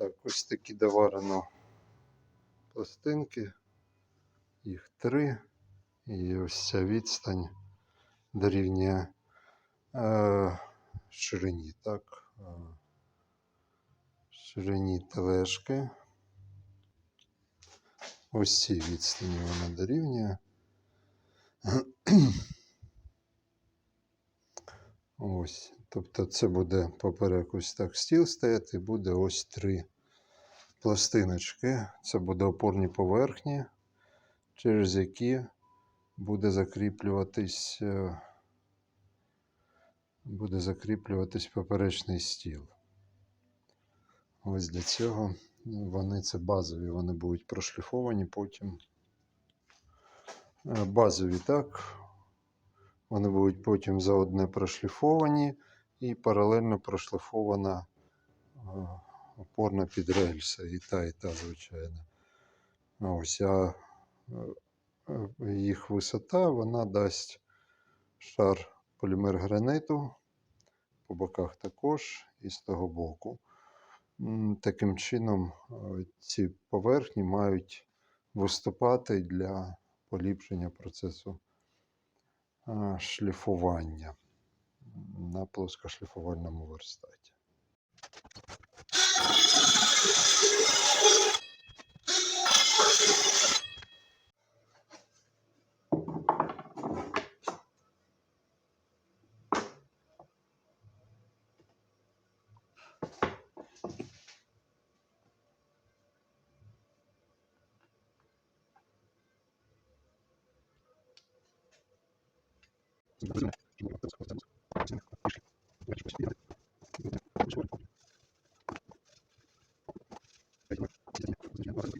Так, ось такі доварено пластинки. Їх три. І ось ця відстань дорівнює е, ширині, так. Е, ширині тележки. Ось цій відстані вона дорівнює. Ось. Тобто це буде поперек ось так стіл стояти, буде ось три пластиночки. Це буде опорні поверхні, через які буде закріплюватись, е, буде закріплюватись поперечний стіл. Ось для цього вони це базові, вони будуть прошліфовані потім. Е, Базові так. Вони будуть потім за одне прошліфовані і паралельно прошліфована опорна підрельса. І та, і та, звичайно. Ось, а е, їх висота вона дасть шар полімер граниту, по боках також і з того боку. Таким чином, е, ці поверхні мають виступати для поліпшення процесу е, шліфування на плоскошліфувальному верстаті. Thank you.